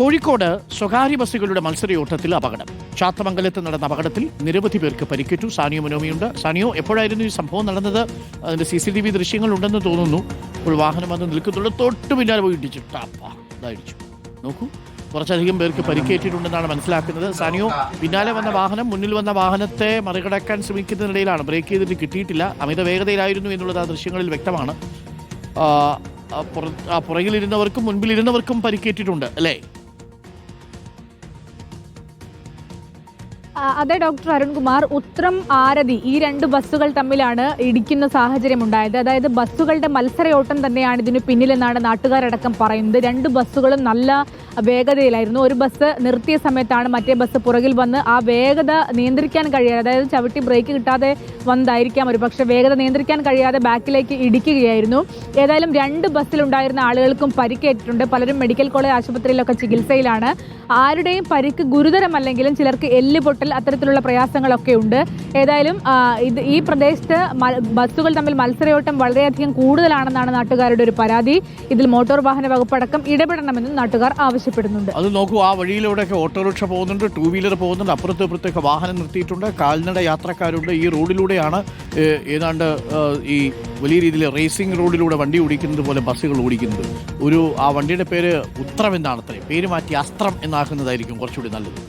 കോഴിക്കോട് സ്വകാര്യ ബസ്സുകളുടെ മത്സരയോട്ടത്തിൽ അപകടം. ചാത്തമംഗലത്ത് നടന്ന അപകടത്തിൽ നിരവധി പേർക്ക് പരിക്കേറ്റു. സാനിയോ മനോമിയുണ്ട്. സാനിയോ എപ്പോഴായിരുന്നു ഈ സംഭവം നടന്നത്? അതിന്റെ സി സി ടി വി ദൃശ്യങ്ങൾ ഉണ്ടെന്ന് തോന്നുന്നു. ഇപ്പോൾ വാഹനം വന്ന് നിൽക്കുന്നുണ്ട്. തൊട്ട് പിന്നാലെ പോയി ഇടിച്ചു. ടാപ്പാ ഇതടിച്ചു നോക്കൂ. കുറച്ചധികം പേർക്ക് പരിക്കേറ്റിട്ടുണ്ടെന്നാണ് മനസ്സിലാക്കുന്നത്. സാനിയോ പിന്നാലെ വന്ന വാഹനം മുന്നിൽ വന്ന വാഹനത്തെ മറികടക്കാൻ ശ്രമിക്കുന്നതിനിടയിലാണ് ബ്രേക്ക് ചെയ്തിട്ട് കിട്ടിയിട്ടില്ല. അമിത വേഗതയിലായിരുന്നു എന്നുള്ളത് ആ ദൃശ്യങ്ങളിൽ വ്യക്തമാണ്. പുറകിലിരുന്നവർക്കും മുൻപിലിരുന്നവർക്കും പരിക്കേറ്റിട്ടുണ്ട് അല്ലേ? അതെ ഡോക്ടർ അരുൺകുമാർ ഉത്രം ആരതി ഈ രണ്ട് ബസ്സുകൾ തമ്മിലാണ് ഇടിക്കുന്ന സാഹചര്യം ഉണ്ടായത്. അതായത് ബസ്സുകളുടെ മത്സരയോട്ടം തന്നെയാണ് ഇതിന് പിന്നിലെന്നാണ് നാട്ടുകാരടക്കം പറയുന്നത്. രണ്ട് ബസ്സുകളും നല്ല വേഗതയിലായിരുന്നു. ഒരു ബസ് നിർത്തിയ സമയത്താണ് മറ്റേ ബസ് പുറകിൽ വന്ന് ആ വേഗത നിയന്ത്രിക്കാൻ കഴിയാതെ അതായത് ചവിട്ടി ബ്രേക്ക് കിട്ടാതെ വന്നതായിരിക്കാം ഒരു പക്ഷേ വേഗത നിയന്ത്രിക്കാൻ കഴിയാതെ ബാക്കിലേക്ക് ഇടിക്കുകയായിരുന്നു. ഏതായാലും രണ്ട് ബസ്സിലുണ്ടായിരുന്ന ആളുകൾക്കും പരിക്കേറ്റിട്ടുണ്ട്. പലരും മെഡിക്കൽ കോളേജ് ആശുപത്രിയിലൊക്കെ ചികിത്സയിലാണ്. ആരുടെയും പരിക്ക് ഗുരുതരമല്ലെങ്കിലും ചിലർക്ക് എല്ല് പൊട്ടൽ അത്തരത്തിലുള്ള പ്രയാസങ്ങളൊക്കെ ഉണ്ട്. ഏതായാലും ഇത് ഈ പ്രദേശത്ത് ബസ്സുകൾ തമ്മിൽ മത്സരയോട്ടം വളരെയധികം കൂടുതലാണെന്നാണ് നാട്ടുകാരുടെ ഒരു പരാതി. ഇതിൽ മോട്ടോർ വാഹന വകുപ്പടക്കം ഇടപെടണമെന്നും നാട്ടുകാർ ആവശ്യപ്പെടുന്നുണ്ട്. അത് നോക്കൂ ആ വഴിയിലൂടെ ഓട്ടോറിക്ഷ പോകുന്നുണ്ട് ടൂ വീലർ പോകുന്നുണ്ട് അപ്പുറത്തും അപ്പുറത്തേക്ക് വാഹനം നിർത്തിയിട്ടുണ്ട്. കാൽനട യാത്രക്കാരുണ്ട്. ഈ റോഡിലൂടെയാണ് ഏതാണ്ട് ഈ വലിയ രീതിയിൽ റേസിംഗ് റോഡിലൂടെ വണ്ടി ഓടിക്കുന്നത് പോലെ ബസ്സുകൾ ഓടിക്കുന്നത്. ഒരു ആ വണ്ടിയുടെ പേര് ഉത്രം എന്നാണ് അത്രയും. പേര് മാറ്റി അസ്ത്രം എന്നാക്കുന്നതായിരിക്കും കുറച്ചുകൂടി നല്ലത്.